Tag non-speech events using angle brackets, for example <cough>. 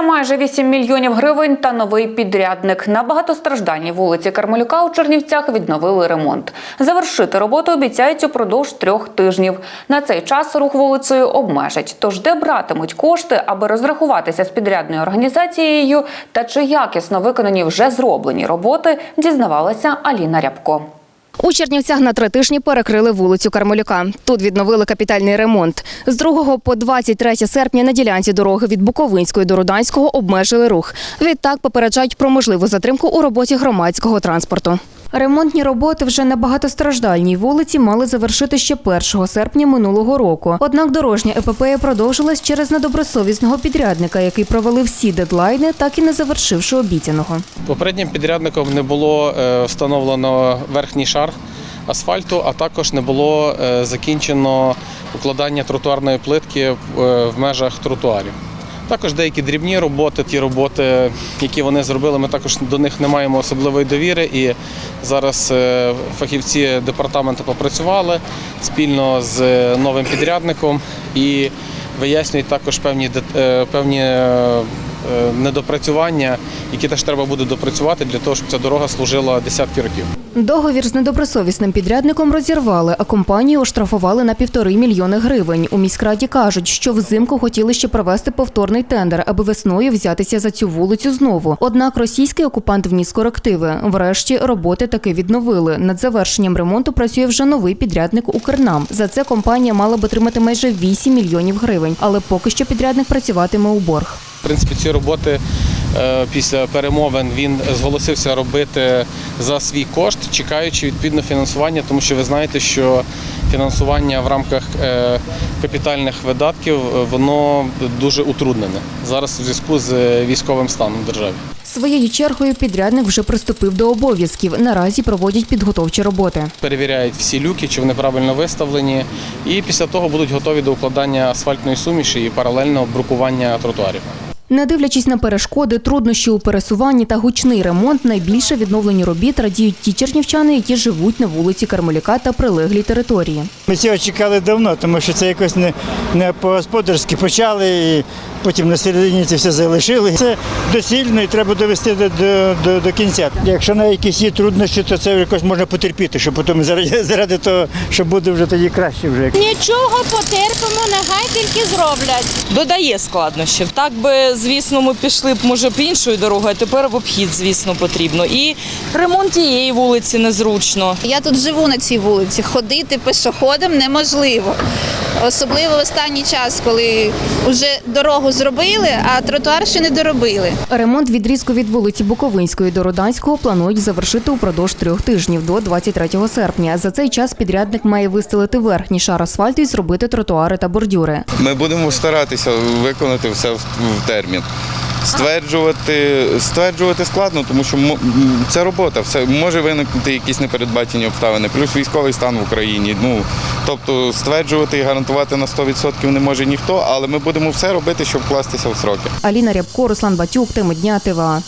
Ще майже 8 мільйонів гривень та новий підрядник. На багатостраждальній вулиці Кармелюка у Чернівцях відновили ремонт. Завершити роботу обіцяють упродовж трьох тижнів. На цей час рух вулицею обмежать. Тож де братимуть кошти, аби розрахуватися з підрядною організацією, та чи якісно виконані вже зроблені роботи, дізнавалася Аліна Рябко. У Чернівцях на три тижні перекрили вулицю Кармелюка. Тут відновили капітальний ремонт. З 2 по 23 серпня на ділянці дороги від Буковинської до Руданського обмежили рух. Відтак попереджають про можливу затримку у роботі громадського транспорту. Ремонтні роботи вже на багатостраждальній вулиці мали завершити ще 1 серпня минулого року. Однак дорожня епопея продовжилась через недобросовісного підрядника, який провалив всі дедлайни, так і не завершивши обіцяного. Попереднім підрядником не було е, встановлено верхній шар асфальту, а також не було е, закінчено укладання тротуарної плитки е, в межах тротуарів. Також деякі дрібні роботи, ті роботи, які вони зробили, ми також до них не маємо особливої довіри. І зараз е, фахівці департаменту попрацювали спільно з новим підрядником і вияснюють також певні, е, певні е, е, недопрацювання, які теж треба буде допрацювати для того, щоб ця дорога служила десятки років. Договір з недобросовісним підрядником розірвали, а компанію оштрафували на півтори мільйони гривень. У міськраді кажуть, що взимку хотіли ще провести повторний тендер, аби весною взятися за цю вулицю знову. Однак російський окупант вніс корективи. Врешті роботи таки відновили. Над завершенням ремонту працює вже новий підрядник Укрнам. За це компанія мала б отримати майже 8 мільйонів гривень, але поки що підрядник працюватиме у борг. В принципі, ці роботи е, після перемовин він зголосився робити за свій кошт, чекаючи відповідно фінансування, тому що ви знаєте, що фінансування в рамках е, капітальних видатків е, воно дуже утруднене зараз у зв'язку з військовим станом в державі. Своєю чергою підрядник вже приступив до обов'язків. Наразі проводять підготовчі роботи. Перевіряють всі люки, чи вони правильно виставлені, і після того будуть готові до укладання асфальтної суміші і паралельно брукування тротуарів. Не дивлячись на перешкоди, труднощі у пересуванні та гучний ремонт, найбільше відновлені робіт радіють ті чернівчани, які живуть на вулиці Кармелюка та прилеглій території. Ми цього чекали давно, тому що це якось не, не по-господарськи почали, і потім на середині це все залишили. Це доцільно і треба довести до, до, до, до кінця. Якщо на якісь є труднощі, то це якось можна потерпіти, щоб потім заради, <laughs> заради того, що буде вже тоді краще вже. Нічого потерпимо, нехай тільки зроблять. додає складнощів. Так би, звісно, ми пішли б може б іншою дорогою, а тепер в обхід, звісно, потрібно. І ремонт тієї вулиці незручно. Я тут живу на цій вулиці. Ходити пішоходом неможливо. Особливо в останній час, коли вже дорогу зробили, а тротуар ще не доробили. Ремонт відрізку від вулиці Буковинської до Руданського планують завершити упродовж трьох тижнів до 23 серпня. За цей час підрядник має вистелити верхній шар асфальту і зробити тротуари та бордюри. Ми будемо старатися виконати все в термін. Стверджувати, стверджувати складно, тому що це робота, все може виникнути якісь непередбачені обставини, плюс військовий стан в Україні. Ну тобто стверджувати і гарантувати на 100% не може ніхто, але ми будемо все робити, щоб вкластися в сроки. Аліна Рябко, Руслан Батюк, теми дня ТВА.